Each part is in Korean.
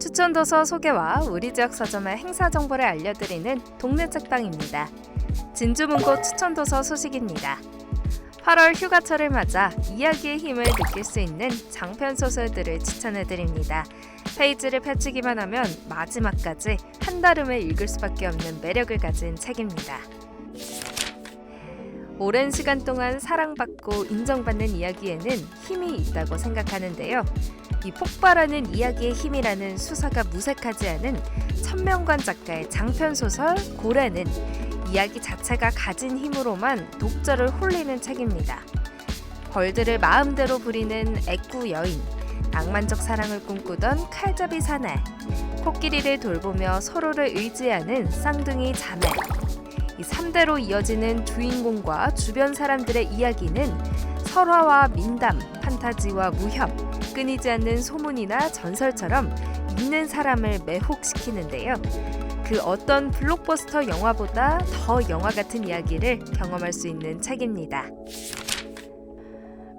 추천 도서 소개와 우리 지역 서점의 행사 정보를 알려드리는 동네 책방입니다. 진주문고 추천 도서 소식입니다. 8월 휴가철을 맞아 이야기의 힘을 느낄 수 있는 장편 소설들을 추천해 드립니다. 페이지를 펼치기만 하면 마지막까지 한달음에 읽을 수밖에 없는 매력을 가진 책입니다. 오랜 시간 동안 사랑받고 인정받는 이야기에는 힘이 있다고 생각하는데요. 이 폭발하는 이야기의 힘이라는 수사가 무색하지 않은 천명관 작가의 장편 소설 고래는 이야기 자체가 가진 힘으로만 독자를 홀리는 책입니다. 벌들을 마음대로 부리는 애꾸 여인, 낭만적 사랑을 꿈꾸던 칼잡이 사내, 코끼리를 돌보며 서로를 의지하는 쌍둥이 자매. 이 3대로 이어지는 주인공과 주변 사람들의 이야기는 설화와 민담, 판타지와 무협, 끊이지 않는 소문이나 전설처럼 읽는 사람을 매혹시키는데요. 그 어떤 블록버스터 영화보다 더 영화 같은 이야기를 경험할 수 있는 책입니다.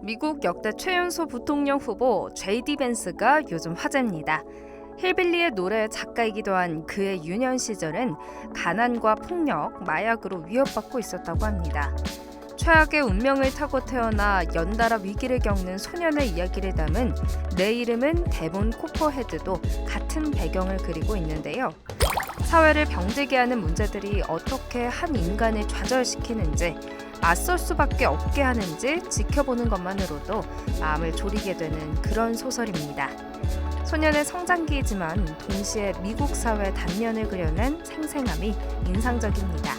미국 역대 최연소 부통령 후보 제이디 벤스가 요즘 화제입니다. 힐빌리의 노래 작가이기도 한 그의 유년 시절은 가난과 폭력, 마약으로 위협받고 있었다고 합니다. 최악의 운명을 타고 태어나 연달아 위기를 겪는 소년의 이야기를 담은 내 이름은 데몬 코퍼헤드도 같은 배경을 그리고 있는데요. 사회를 병들게 하는 문제들이 어떻게 한 인간을 좌절시키는지 맞설 수밖에 없게 하는지 지켜보는 것만으로도 마음을 졸이게 되는 그런 소설입니다. 소년의 성장기이지만 동시에 미국 사회 단면을 그려낸 생생함이 인상적입니다.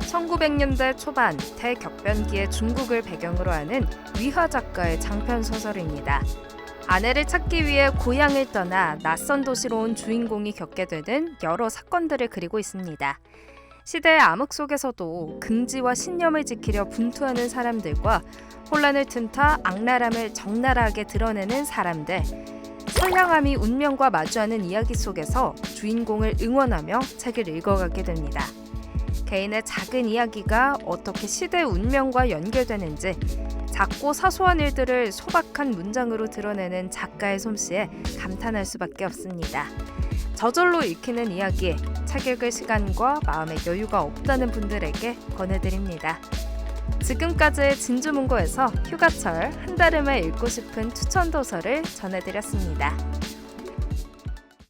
1900년대 초반 대격변기의 중국을 배경으로 하는 위화 작가의 장편 소설입니다. 아내를 찾기 위해 고향을 떠나 낯선 도시로 온 주인공이 겪게 되는 여러 사건들을 그리고 있습니다. 시대의 암흑 속에서도 긍지와 신념을 지키려 분투하는 사람들과 혼란을 틈타 악랄함을 적나라하게 드러내는 사람들, 선량함이 운명과 마주하는 이야기 속에서 주인공을 응원하며 책을 읽어가게 됩니다. 개인의 작은 이야기가 어떻게 시대의 운명과 연결되는지 작고 사소한 일들을 소박한 문장으로 드러내는 작가의 솜씨에 감탄할 수밖에 없습니다. 저절로 읽히는 이야기, 책 읽을 시간과 마음의 여유가 없다는 분들에게 권해드립니다. 지금까지 진주문고에서 휴가철 한달음에 읽고 싶은 추천 도서를 전해드렸습니다.